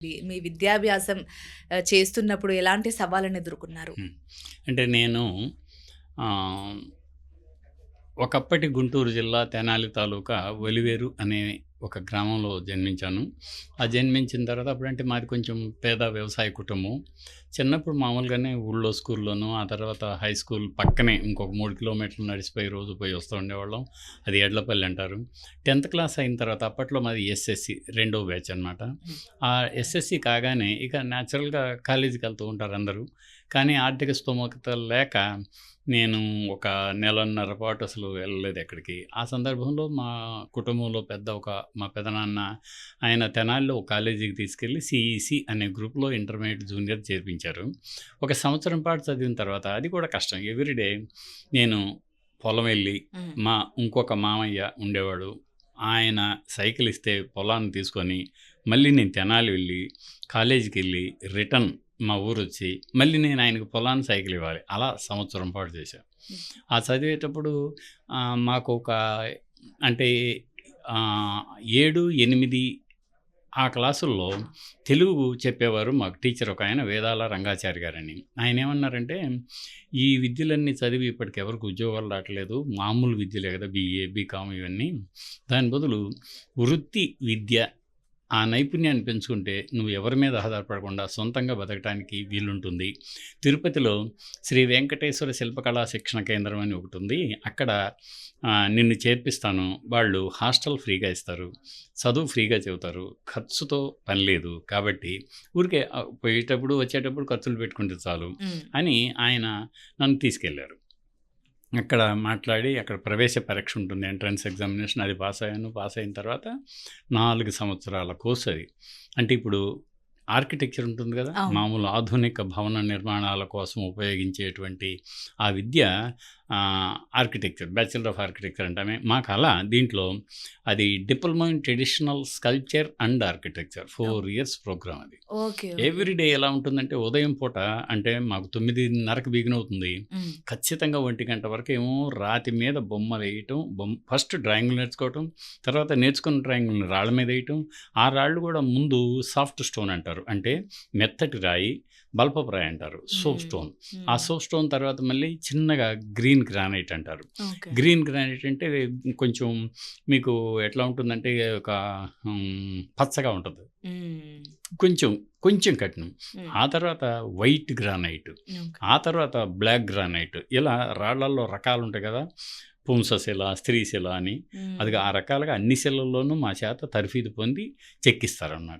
మీ- విద్యాభ్యాసం చేస్తున్నప్పుడు ఎలాంటి సవాళ్ళను ఎదుర్కొన్నారు? అంటే నేను ఒకప్పటి గుంటూరు జిల్లా తెనాలి తాలూకా ఒలివేరు అనే ఒక గ్రామంలో జన్మించాను. ఆ జన్మించిన తర్వాత అప్పుడంటే మాది కొంచెం పేద వ్యవసాయ కుటుంబం. చిన్నప్పుడు మామూలుగానే ఊళ్ళో స్కూల్లోనూ ఆ తర్వాత హై స్కూల్ పక్కనే ఇంకొక మూడు కిలోమీటర్లు నడిచిపోయి రోజు పోయి వస్తూ ఉండేవాళ్ళం. అది ఎడ్లపల్లి అంటారు. టెన్త్ క్లాస్ అయిన తర్వాత అప్పట్లో మాది ఎస్ఎస్సి రెండో బ్యాచ్ అనమాట ఆ ఎస్ఎస్సి కాగానే ఇక న్యాచురల్గా కాలేజీకి వెళ్తూ ఉంటారు అందరూ. కానీ ఆర్థిక స్తోమత లేక నేను ఒక నెలన్నర పాటు అసలు వెళ్ళలేదు ఎక్కడికి. ఆ సందర్భంలో మా కుటుంబంలో పెద్ద ఒక మా పెదనాన్న ఆయన తెనాలిలో ఒక కాలేజీకి తీసుకెళ్ళి సిఈసి అనే గ్రూప్లో ఇంటర్మీడియట్ జూనియర్ చేర్పించారు. ఒక సంవత్సరం పాటు చదివిన తర్వాత అది కూడా కష్టం. ఎవ్రీడే నేను పొలం వెళ్ళి మా ఇంకొక మామయ్య ఉండేవాడు. ఆయన సైకిల్ ఇస్తే పొలాన్ని తీసుకొని మళ్ళీ నేను తెనాలి వెళ్ళి కాలేజీకి వెళ్ళి రిటర్న్ మా ఊరు వచ్చి మళ్ళీ నేను ఆయనకు పొలాన్ని సైకిల్ ఇవ్వాలి. అలా సంవత్సరం పాటు చేశాను ఆ చదివేటప్పుడు మాకు ఒక అంటే ఏడు ఎనిమిది ఆ క్లాసుల్లో తెలుగు చెప్పేవారు మాకు టీచర్ ఒక ఆయన వేదాల రంగాచారి గారని. ఆయన ఏమన్నారంటే ఈ విద్యలన్నీ చదివి ఇప్పటికి ఎవరికి ఉద్యోగాలు రావట్లేదు. మామూలు విద్యలే కదా బీఏ బీకామ్ ఇవన్నీ. దాని బదులు వృత్తి విద్య ఆ నైపుణ్యాన్ని పెంచుకుంటే నువ్వు ఎవరి మీద ఆధారపడకుండా సొంతంగా బతకడానికి వీలుంటుంది. తిరుపతిలో శ్రీ వెంకటేశ్వర శిల్పకళా శిక్షణ కేంద్రం అని ఒకటి ఉంది. అక్కడ నిన్ను చేర్పిస్తాను. వాళ్ళు హాస్టల్ ఫ్రీగా ఇస్తారు. చదువు ఫ్రీగా చెబుతారు. ఖర్చుతో పని లేదు కాబట్టి ఊరికే పోయేటప్పుడు వచ్చేటప్పుడు ఖర్చులు పెట్టుకుంటే చాలు అని ఆయన నన్ను తీసుకెళ్ళారు అక్కడ మాట్లాడి అక్కడ ప్రవేశ పరీక్ష ఉంటుంది ఎంట్రన్స్ ఎగ్జామినేషన్. అది పాస్ అయ్యాను. పాస్ అయిన తర్వాత నాలుగు సంవత్సరాల కోర్సు అది. అంటే ఇప్పుడు ఆర్కిటెక్చర్ ఉంటుంది కదా. మామూలు ఆధునిక భవన నిర్మాణాల కోసం ఉపయోగించేటువంటి ఆ విద్య ఆర్కిటెక్చర్ బ్యాచిలర్ ఆఫ్ ఆర్కిటెక్చర్ అంటామే. మాకు అలా దీంట్లో అది diploma in traditional sculpture and architecture four years programme అది. ఓకే. ఎవ్రీ డే ఎలా ఉంటుందంటే ఉదయం పూట అంటే మాకు తొమ్మిదిన్నరకు బిగిన్ అవుతుంది. ఉమ్, ఖచ్చితంగా ఒంటి గంట వరకు ఏమో రాతి మీద బొమ్మ వేయటం బొమ్మ ఫస్ట్ డ్రాయింగ్లు నేర్చుకోవటం తర్వాత నేర్చుకున్న డ్రాయింగ్లను రాళ్ళ మీద వేయటం. ఆ రాళ్ళు కూడా ముందు సాఫ్ట్ స్టోన్ అంటారు. అంటే మెత్తటి రాయి బల్పపు రాయి అంటారు. సోప్. స్టోన్. ఆ సోప్ స్టోన్ తర్వాత మళ్ళీ చిన్నగా గ్రీన్ గ్రానైట్ అంటారు. గ్రీన్ గ్రానైట్ అంటే కొంచెం మీకు ఎట్లా ఉంటుందంటే ఒక పచ్చగా ఉంటుంది. కొంచెం కొంచెం కఠినం ఆ తర్వాత వైట్ గ్రానైట్. ఆ తర్వాత బ్లాక్ గ్రానైట్. ఇలా రాళ్ళల్లో రకాలు ఉంటాయి కదా పుంసశిల స్త్రీశిల అని. అది ఆ రకాలుగా అన్ని శిలల్లోనూ మా చేత తర్ఫీదు పొంది చెక్కిస్తారనమాట